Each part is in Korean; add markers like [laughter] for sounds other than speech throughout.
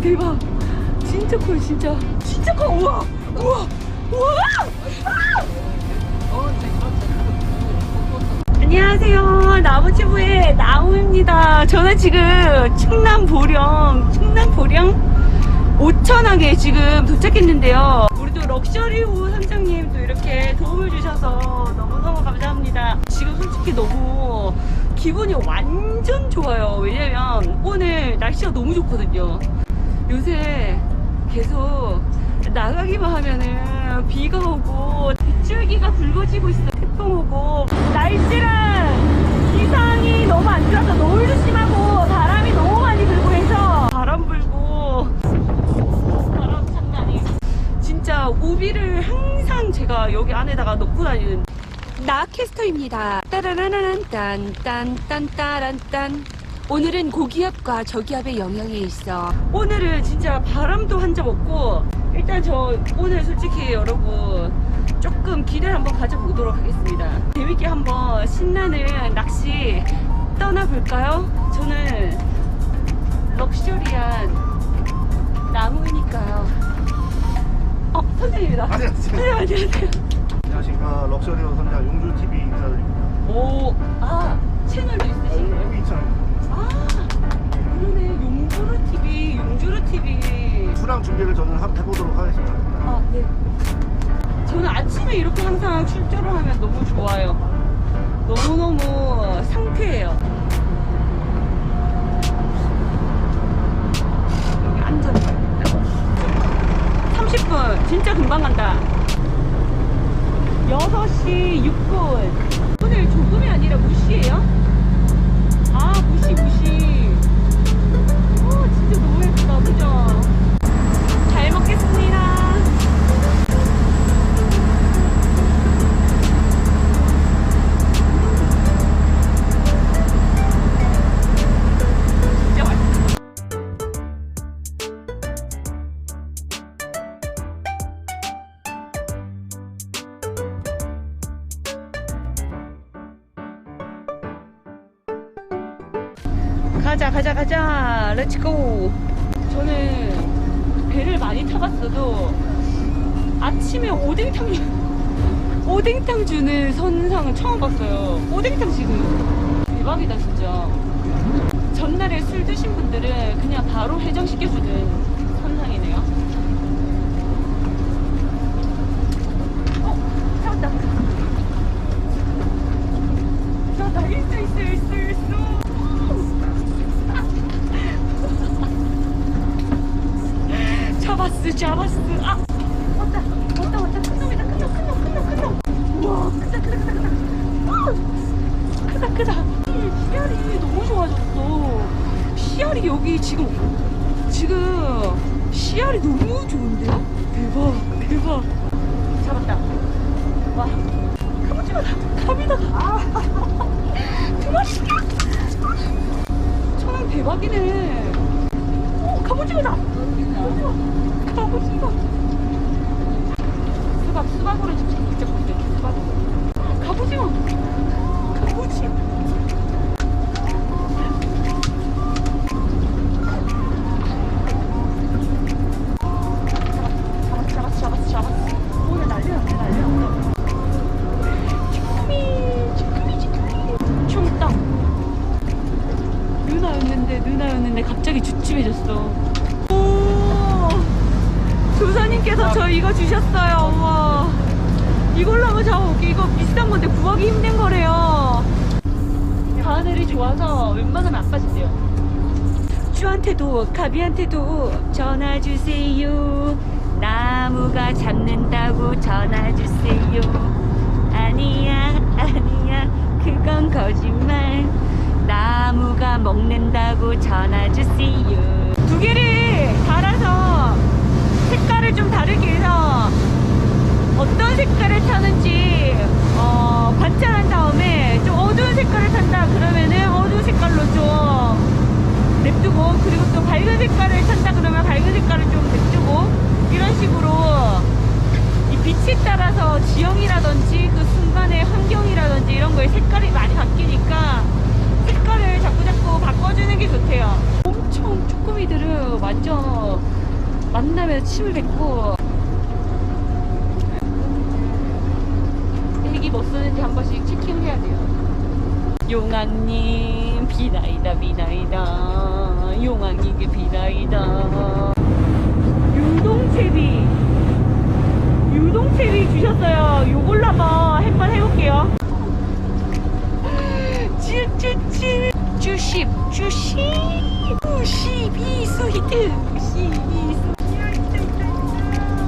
대박. 진짜 커 진짜. 진짜 커 우와! 우와! 우와! 안녕하세요. 나무치부의 나무입니다. 저는 지금 충남 보령 충남 보령 오천항에 지금 도착했는데요. 우리 또 럭셔리호 선장님도 이렇게 도움을 주셔서 너무너무 감사합니다. 지금 솔직히 너무 기분이 완전 좋아요. 왜냐면 오늘 날씨가 너무 좋거든요 요새 계속 나가기만 하면은 비가 오고 빗줄기가 붉어지고 있어. 태풍 오고. 날씨랑 기상이 너무 안 좋아서 노을 조심하고 바람이 너무 많이 불고 해서 바람 불고 바람 장난 아니에요 진짜 우비를 항상 제가 여기 안에다가 넣고 다니는. 나캐스터입니다. 따라라란 딴딴딴따란딴 오늘은 고기압과 저기압의 영향에 있어. 오늘은 진짜 바람도 한 점 없고 일단 저 오늘 솔직히 여러분 조금 기대를 한번 가져보도록 하겠습니다. 재밌게 한번 신나는 낚시 떠나볼까요? 저는 럭셔리한 나무니까요. 어 선생님이다. 안녕하세요. 선생님 안녕하세요 안녕하십니까. 럭셔리어 선장 용주TV 인사드립니다. 오, 아, 채널도 있으신가요? 여기 있잖 저는 하- 해보도록 하겠습니다 아, 네. 저는 아침에 이렇게 항상 출조를 하면 너무 좋아요. 너무너무 상쾌해요. 여기 안전해. 30분. 진짜 금방 간다. 6시 6분. 오늘 조금이 아니라 무시예요? 아, 무시, 무시. 오, 진짜 너무 예쁘다. 그죠? 잘 먹겠습니다. 바로 해장시켜주는 대박 잡았다. 와 카모치마다. 갑이다. [laughs] 두 마리야 천왕 대박이네. 오 갑오징어다. 갑오징어. 수박 수박으로 직접 보세요 수박으로 갑오징어. 갑오징어 갑자기 주춤해졌어. 오 조사님께서 저 이거 주셨어요. 우와 이걸로 한번 잡아볼게. 이거 비싼 건데 구하기 힘든 거래요. 바늘이 좋아서 웬만하면 안 빠진대요. 쭈한테도 가비한테도 전화 주세요. 나무가 잡는다고 전화 주세요. 아니야 아니야 그건 거짓말. 나무가 먹는다고 전화 주세요. 두 개를 달아서 색깔을 좀 다르게 해서 어떤 색깔을 타는지 어, 관찰한 다음에 좀 어두운 색깔을 탄다 그러면은 어두운 색깔로 좀 냅두고 그리고 또 밝은 색깔을 탄다 그러면 밝은 색깔을 좀 냅두고 이런 식으로 이 빛에 따라서 지형이라든지 그 순간의 환경이라든지 이런 거에 색깔이 많이 바뀌니까 컬러를 자꾸자꾸 바꿔주는 게 좋대요. 엄청 쭈꾸미들은 완전 만나면 침을 뱉고. 헬기 뭐 쓰는지 한 번씩 체킹을 해야 돼요. 용왕님 비나이다 비나이다. 용왕님께 비나이다. 유동체비. 유동체비 주셨어요. 요걸로 한번 햇반 해볼게요. 쭈쭈쭈 주십 주십 주십이 스위트 스위트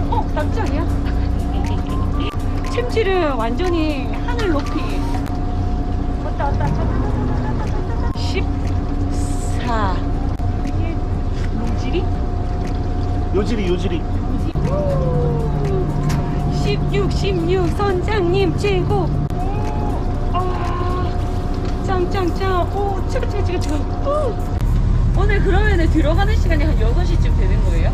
어? 아니야? [laughs] 챔질은 완전히 하늘 높이 왔다 왔다 14 이게 로지리? 요지리 요지리 16 16 선장님 최고 아 짱짱짱 오 차가 차가 차가 오. 오늘 그러면 은 들어가는 시간이 한 6시쯤 되는 거예요?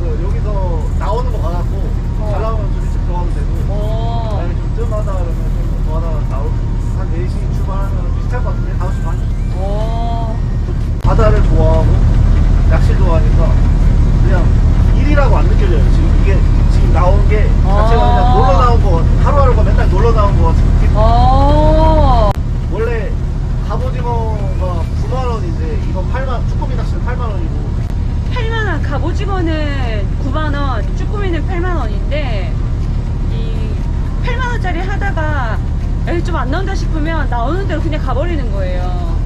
그 여기서 나오는 거 받았고 어. 잘 나오면 좀 일찍 들어가도 되고 오 만약에 좀 뜸하다 그러면 좀더 하다가 나올 한 4시 출발하면 비슷할 것 같은데 5시 반오 바다를 좋아하고 낚시 좋아하니까 그냥 일이라고 안 느껴져요. 지금 이게 지금 나온 게 자체가 아. 그냥 놀러 나온 거 하루하루가 맨날 놀러 나온 거 같은 느낌. 오 원래 갑오징어가 9만 원인데 이건 8만 쭈꾸미 낚시는 8만 원이고 8만원 갑오징어는 9만원 쭈꾸미는 8만원인데 이 8만원짜리 하다가 좀 안 나온다 싶으면 나오는 대로 그냥 가버리는 거예요.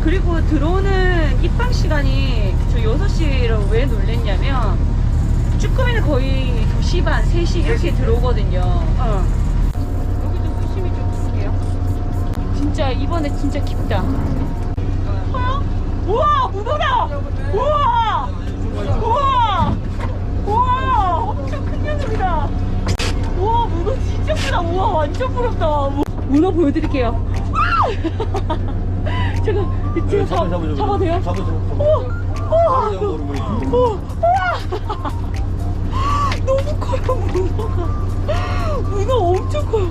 그리고 들어오는 입방 시간이 저 6시를 왜 놀랬냐면 쭈꾸미는 거의 2시 반, 3시 이렇게 들어오거든요. 어. 여기도 수심이 좀 깊게요? 진짜 이번에 진짜 깊다. 어? 우와! 우와! 우와 보여드릴게요. [laughs] 제가 제가 잡, 잡아도 돼요? 우와 우와 우와 우와! 너무 커요 문어가. 문어 엄청 커요.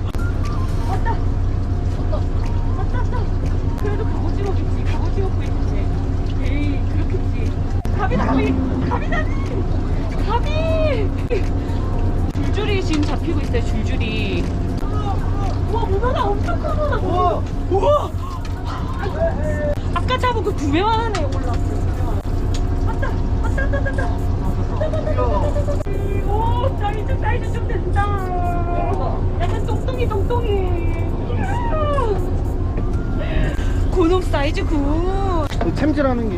왔다. 왔다. 왔다 왔다. 그래도 갑오징어겠지. 갑오징어 보이겠지 에이 그렇겠지. 갑이다 갑이 갑이다 갑이! 줄줄이 지금 잡히고 있어요 줄줄이 문어가 엄청 큰 문어 우와! 우와 아까 잡은 그두배 만한 애 올라왔어 왔다 왔다 왔다 왔다 왔다 오 사이즈 사이즈 좀 된다 약간 똥똥이 똥똥이 고놈 사이즈 굿 챔질하는 게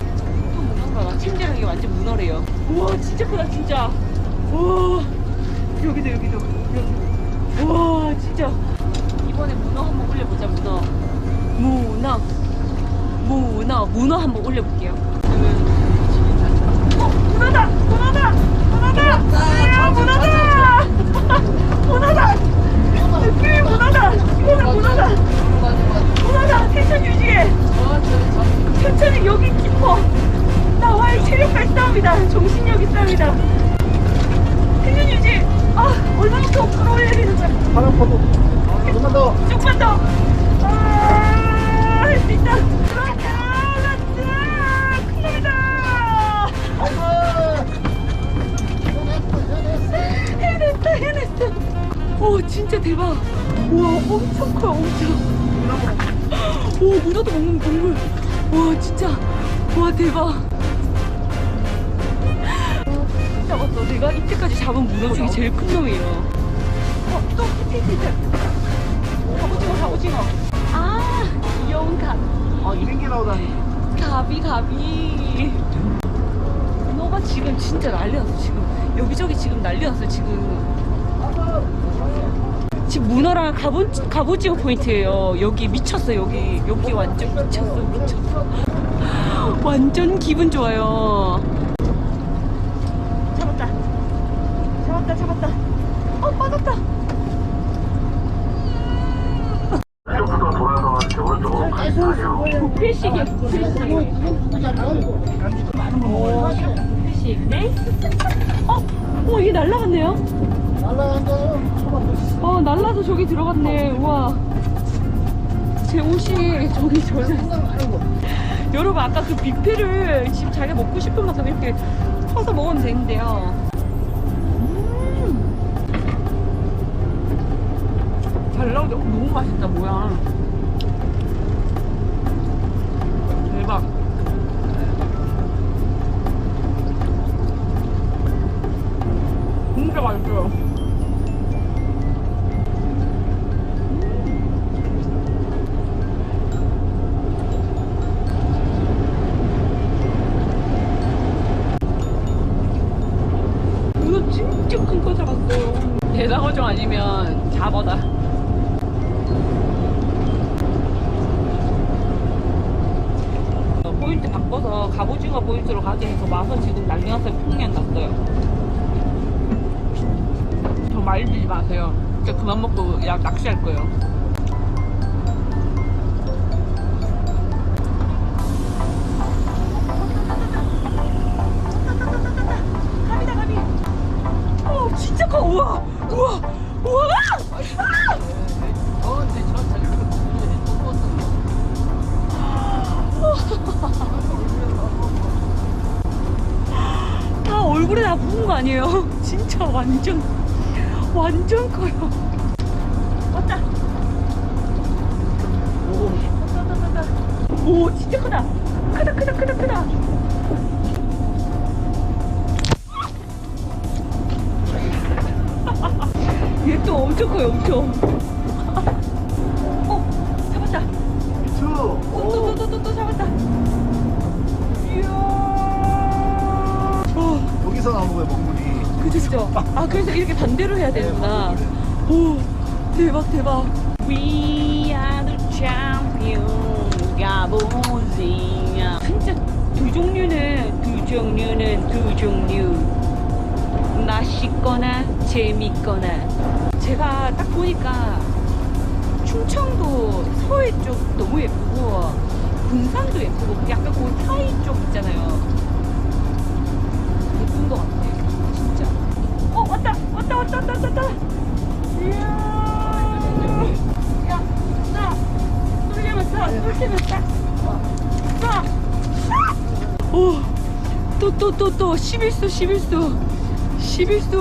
또 문어인가 봐. 침대랑 이게 완전 문어래요. 우와, 진짜 크다, 진짜. 우와, 여기도, 여기도, 여기. 우 와, 진짜. 이번에 문어 한번 올려보자, 문어. 문어. 문어, 문어 한번 올려볼게요. 어, 문어다! 문어다! 문어다! 문어다! [laughs] 문어다! 느낌이 문어다! 이거는 문어다! 문어다! 텐션 유지해! 천천히 여기 깊어. 나와의 체력갈 싸움이다. 정신력이 싸움이다. 텐션 유지. 아, 얼마나 더 끌어올려야 되는 거야. 파란 포도 조금만 더 조금만 더. 아. 해냈다, 해냈어. 오, 진짜 대박. 우와, 엄청 커요, 엄청. 오, 문어도 먹는 동물. 와, 진짜. 와, 대박. 잡았어. 내가 이때까지 잡은 문어 중에 제일 큰 놈이에요. 어, 또 히트, 히트, 히트. 갑오징어, 갑오징어. 아, 귀여운 갑. 아 200개 나오다니 갑이, 갑이. 문어가 지금 진짜 난리 났어, 지금. 여기저기 지금 난리 났어, 지금. 지금 문어랑 갑오, 갑오징어 포인트예요. 여기 미쳤어, 여기. 여기 완전 미쳤어, 미쳤어. 완전 기분 좋아요. 잡았다. 잡았다. 어, 빠졌다. 필식이야, 필식. 네? 어, 어, 이게 날라갔네요. 어, 날라서 저기 들어갔네. 우와. 제 옷이 저기 있어. 여러분, 아까 그 뷔페를 지금 자기가 먹고 싶은 만큼 이렇게 퍼서 먹으면 되는데요. 맛있다, 뭐야. 어, 포인트 바꿔서 갑오징어 포인트로 가게 해서 와서 지금 난리 났어요. 풍년 났어요. 저 말리지 마세요. 진짜 그만 먹고 약 낚시할 거예요. 진짜 완전 완전 커요. 왔다. 오, 왔다 왔다 왔다. 오 진짜 크다. 크다 크다 크다 크다. [laughs] 얘 또 엄청 커요 엄청. 어. 이야. 어. 여기서 나오는 거예요, 먹물이. 그죠? 그죠 아 그래서 이렇게 반대로 해야 되는구나. 오 대박 대박. We are the champion 가보세요 진짜 두 종류는 두 종류는 두 종류. 맛있거나 재밌거나. 제가 딱 보니까 충청도 서해 쪽 너무 예쁘고 군산도 예쁘고 약간 그 사이 쪽 있잖아요 왔다 왔다 왔다 왔다, 왔다 이야. 야나 쏠리면 쏴 쏠리면 쏴쏴오또 또 또 11수 11수 11수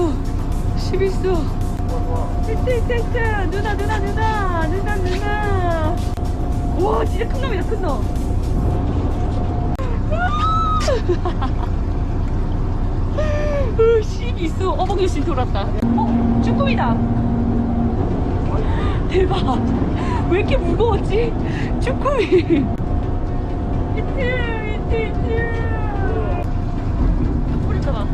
11수. 좋아, 좋아. 히트 히트 히트 누나 누나 누나. 누나 누나. 와 진짜 큰 놈이다 큰놈 [laughs] 12수 어복유신 돌았다. 어? 쭈꾸미다. [laughs] 대박. 왜 이렇게 무거웠지? 쭈꾸미. 히트 히트 히트 뿌릴까 봐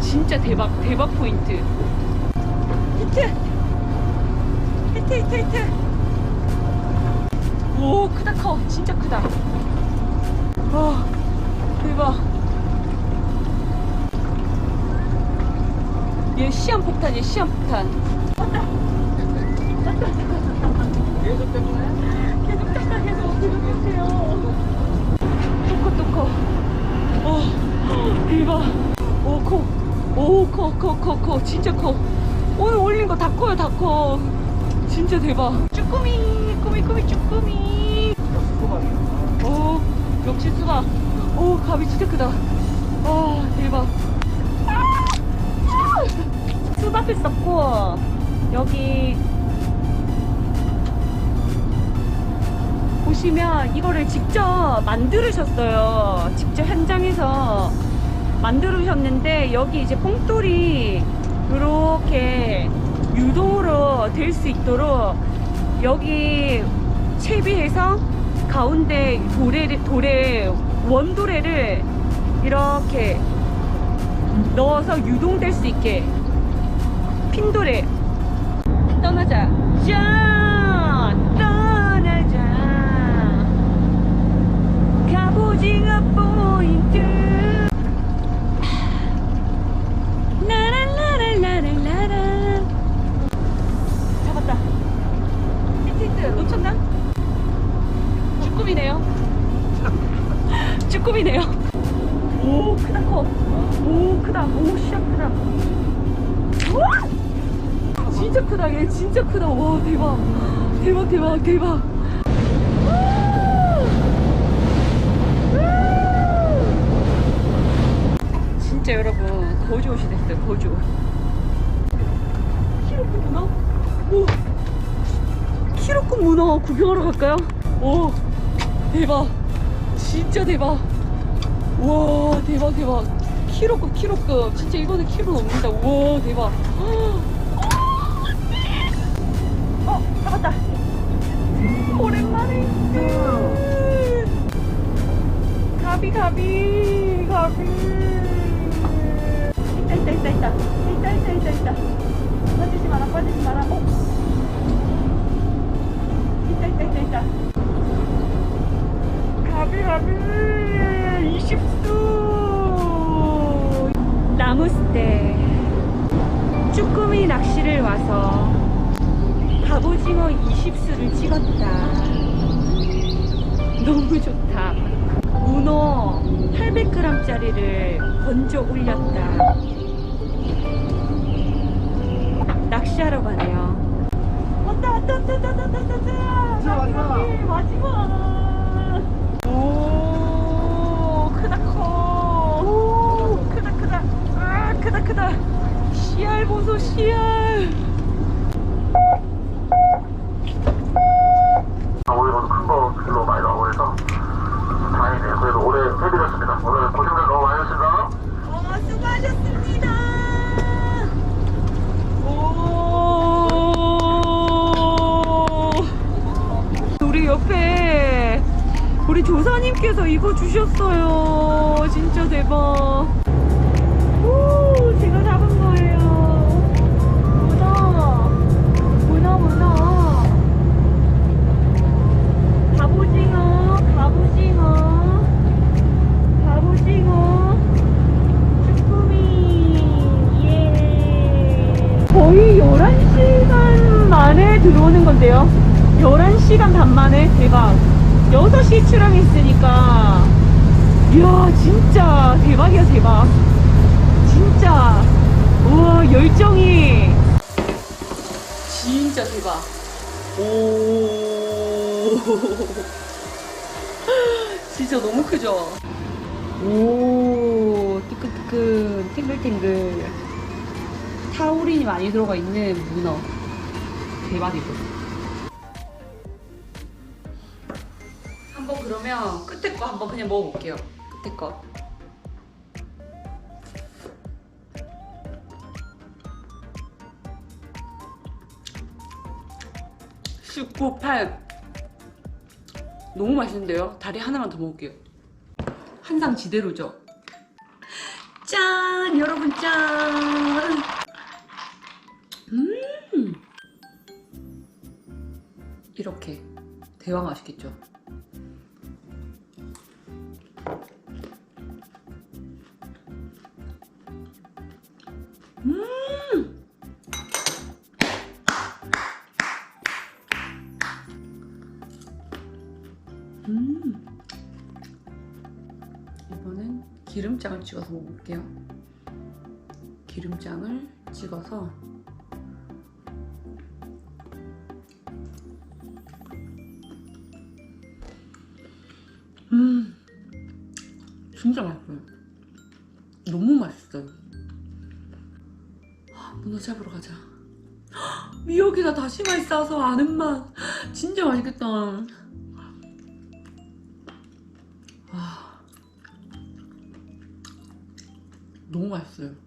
진짜 대박 대박 포인트. 히트 히트 히트 히트 오 크다 커. 진짜 크다. 와 대박. 얘 시한폭탄 왔다 왔다 계속 때문에? 계속 닦아 계속. 계속 해주세요. 또커 또커. 어 대박. 오커오커커커커. 진짜 커. 오늘 올린 거 다 커요 다 커. 진짜 대박. 쭈꾸미 꾸미 꾸미 진짜 크다. 와 대박. 수박 있었고 여기 보시면 이거를 직접 만들으셨어요. 직접 현장에서 만들으셨는데 여기 이제 뽕돌이 이렇게 유동으로 될 수 있도록 여기 채비해서 가운데 도래를, 도래, 원도래를 이렇게 넣어서 유동될 수 있게 핀도래 떠나자. 짠! 떠나자. 갑오징어 포인트. 라라라라라라라. 잡았다. 히트 놓쳤나? 쭈꾸미네요 쭈꾸미네요. 오 크다 커오 크다. 오 시작 크다. 와! 진짜 크다 얘. 진짜 크다. 와 대박. 대박 대박 대박. 진짜 여러분 거주 옷이 됐어요 거주. 키로급 문어? 오! 키로급 문어 구경하러 갈까요? 오! 대박. 진짜 대박. 와 대박 대박. 키로급 키로급. 진짜 이거는 키로 넘는다. 우와 대박. 어 잡았다. 오랜만에. 가비 가비 가비. 있다 있다 있다 있다. 있다 있다 있다 있다. 빠지지 마라 빠지지 마라. 어? 있다 있다 있다 있다. 가비 가비 20수 나무스테. 쭈꾸미 낚시를 와서 갑오징어 20수를 찍었다. 너무 좋다. 문어 800g짜리를 건져 올렸다. 낚시하러 가네요. 왔다 왔다 왔다 왔다 왔다 왔다 왔다. 자, 왔다. 가비, 마지막 오 크다 커 오, 크다 크다 아 크다 크다 씨알 보소 씨알 오히려 큰거 별로 많이 나오고 해서 다행이네요. 그래도 오래 해드렸습니다. 오늘 고생들 너무 많으셨습니다. 어, 수고하셨습니다. 오. 우리 옆에 우리 조사님께서 이거 주셨어요. 진짜 대박. 오, 제가 잡은 거예요. 문어, 문어, 문어. 갑오징어, 갑오징어. 갑오징어 쭈꾸미 예 거의 11시간 만에 들어오는 건데요 11시간 반 만에 대박 6시 출항했으니까 이야 진짜 대박이야 대박 진짜 우와 열정이 진짜 대박 오 [laughs] 진짜 너무 크죠? 오, 뜨끈뜨끈, 탱글탱글. 타우린이 많이 들어가 있는 문어. 대박이고. 한번 그러면 끝에 거 한번 그냥 먹어볼게요. 끝에 거. 슈퍼 팔. 너무 맛있는데요? 다리 하나만 더 먹을게요. 한상 지대로죠? 짠! 여러분 짠! 음! 이렇게 대화 맛있겠죠? 기름장을 찍어서 먹을게요. 기름장을 찍어서 음 진짜 맛있어요. 너무 맛있어요. 아, 문어 잡으러 가자. 헉, 미역에다 다시마에 싸서 아는 맛 진짜 맛있겠다. 너무 맛있어요.